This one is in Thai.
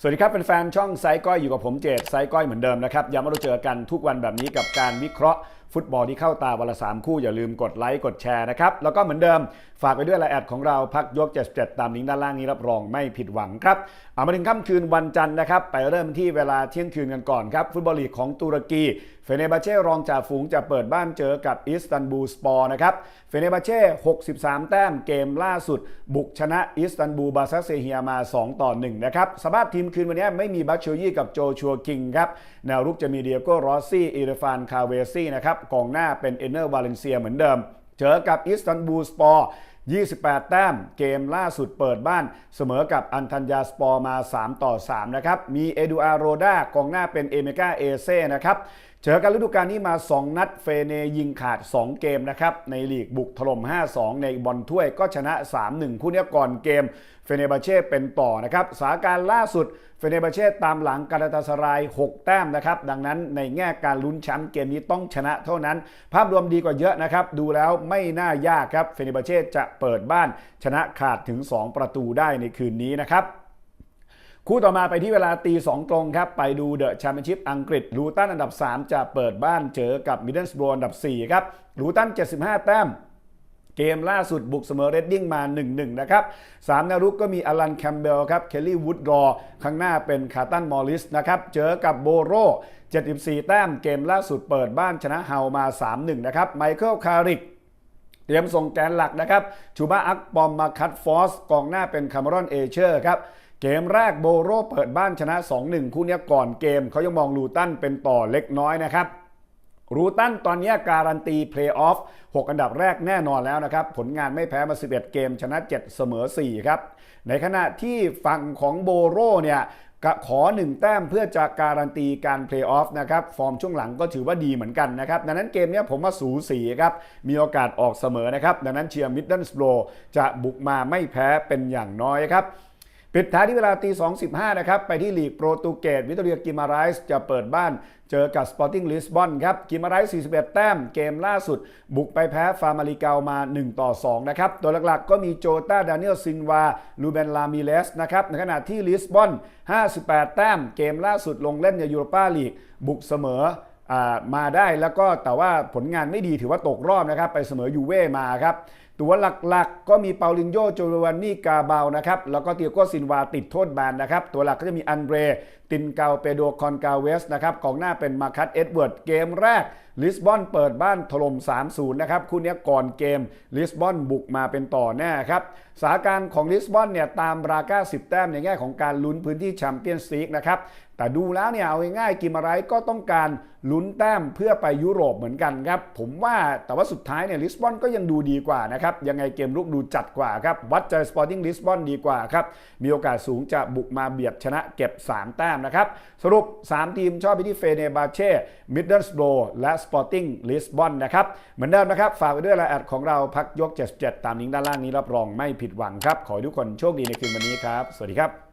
สวัสดีครับเป็นแฟนๆช่องไซก้อยอยู่กับผมเจตไซก้อยเหมือนเดิมนะครับย้ำว่าเราเจอกันทุกวันแบบนี้กับการวิเคราะห์ ฟุตบอลที่เข้าตาวันละสามคู่อย่าลืมกดไลค์กดแชร์นะครับ แล้วก็เหมือนเดิมฝากไปด้วยลน์แอดของเราพักยก 77 ตามลิงก์ด้านล่างนี้รับรองไม่ผิดหวังครับ เอามาถึงค่ำคืนวันจันทร์นะครับ ไปเริ่มที่เวลาเที่ยงคืนกันก่อนครับ ฟุตบอลลีกของตุรกี เฟเนบาเช่รองจ่าฝูงจะเปิดบ้านเจอกับอิสตันบูลสปอร์นะครับ เฟเนบาเช่ 63 แต้มเกมล่าสุด บุกชนะอิสตันบูลบาซักเซเฮียมา 2 ต่อ 1 นะครับสภาพทีมคืนวันนี้ไม่มีบัตเชลยี่กับโจชัวคิงครับแนวรุกจะมีเดียโก้รอสซี่อิรฟานคาเวซี่นะครับกองหน้าเป็นเอเนอร์วาเลนเซียเหมือนเดิม เจอกับอิสตันบูลสปอร์28 แต้ม เกมล่าสุดเปิดบ้าน เสมอกับอันทัญญาสปอร์มา 3 ต่อ 3 นะครับ มีเอดูอาโรดากองหน้าเป็นเอเมกาเอเซ่นะครับ เจอกันฤดูกาลนี้มา 2 นัดเฟเนยิงขาด 2 เกมนะครับ ในลีกบุกถล่ม 5-2 ในบอลถ้วยก็ชนะ 3-1 คู่นี้ก่อนเกม เฟเนบาเช่เป็นต่อนะครับสาการล่าสุดเฟเนบาเช่ตามหลังกาลาตาสราย 6 แต้มนะครับ ดังนั้นในแง่การลุ้นแชมป์เกมนี้ต้องชนะเท่านั้น ภาพรวมดีกว่าเยอะนะครับ ดูแล้วไม่น่ายากครับเฟเนบาเช่จะเปิดบ้านชนะขาดถึง 2 ประตูได้ในคืนนี้นะครับ คู่ต่อมาไปที่เวลาตีสองตรงครับ ไปดูเดอะแชมเปี้ยนชิพอังกฤษลูตันอันดับ 3 จะเปิดบ้านเจอกับมิดเดิลสโบรอันดับ 4 ครับลูตัน 75 แต้มเกมล่าสุดบุกเสมอเรดดิ้งมา 1-1 นะครับสามนวรุกก็มีอลันแคมเบลครับ เคลลี่วูดรอข้างหน้าเป็นคาร์ตันมอริสนะครับ เจอกับโบโร 74 แต้มเกมล่าสุดเปิดบ้านชนะเฮามา 3-1 นะครับ ไมเคิลคาริกเตรียมส่งแกนหลักนะครับ ชูบาอักปอมมาคัตฟอสกองหน้าเป็นคามารอนเอเชอร์ครับ เกมแรกโบโรเปิดบ้านชนะ 2-1 คู่นี้ก่อนเกมเขายังมองลูตันเป็นต่อเล็กน้อยนะครับรูตันตอนนี้การันตีเพลย์ออฟ 6 อันดับแรกแน่นอนแล้วนะครับ ผลงานไม่แพ้มา 11 เกมชนะ 7 เสมอ 4 ครับ ในขณะที่ฝั่งของโบโรเนี่ยขอ 1 แต้มเพื่อจะการันตีการเพลย์ออฟนะครับ ฟอร์มช่วงหลังก็ถือว่าดีเหมือนกันนะครับ ดังนั้นเกมนี้ผมว่าสูสีครับ มีโอกาสออกเสมอนะครับ ดังนั้นเชียร์มิดเดิลสโบรจะบุกมาไม่แพ้เป็นอย่างน้อยครับ ปิดท้ายที่เวลาตี2.15 นะครับ ไปที่ลีกโปรตุเกสวิตเตอเรียกิมาไรส์จะเปิดบ้านเจอกับสปอร์ติ้งลิสบอนครับกิมาไรส์41 แต้มเกมล่าสุด บุกไปแพ้ฟาร์มาริเกามา 1 ต่อ 2 นะครับ ตัวหลักๆ ก็มีโจตาดานิเอลซินวาลูเบนลามิเลสนะครับในขณะที่ลิสบอน 58 แต้มเกมล่าสุดลงเล่นในยูโรปาลีก บุกเสมออมาได้แล้วก็แต่ว่าผลงานไม่ดีถือว่าตกรอบนะครับไปเสมอยูเว่มาครับ ตัวหลักๆ ก็มีเปาลินโยโจวานนี่กาเบานะครับ แล้วก็เตียโกซินวาติดโทษแบนนะครับ ตัวหลักก็จะมีอันเดรตินเกาเปโดคอนกาเวสนะครับกองหน้าเป็นมาคัตเอ็ดเวิร์ด เกมแรกลิสบอนเปิดบ้านถล่ม 3-0 นะครับ คู่นี้ก่อนเกมลิสบอนบุกมาเป็นต่อแน่ครับสถานการณ์ของลิสบอนเนี่ยตามราก้า10 แต้มในแง่ของการลุ้นพื้นที่แชมเปี้ยนส์ลีกนะครับแต่ดูแล้วเนี่ยเอาง่ายๆกิมาไรก็ต้องการลุ้นแต้มเพื่อไปยุโรปเหมือนกันครับผมว่าแต่ว่าสุดท้ายเนี่ยลิสบอนก็ยังดูดีกว่านะครับยังไงเกมลุกดูจัดกว่าครับวัดใจสปอร์ติ้งลิสบอนดีกว่าครับมีโอกาสสูงจะบุกมาเบียดชนะเก็บ 3 แต้มนะครับสรุป 3 ทีมชอบไปที่เฟเนบาเช่มิดเดิลสโบและสปอร์ติ้งลิสบอนนะครับเหมือนเดิมนะครับฝากไว้ด้วยรายแอดของเราพักยก 77 ตามลิงก์ด้านล่างนี้รับรองไม่ผิดหวังครับขอให้ทุกคนโชคดีในคืนวันนี้ครับ สวัสดีครับ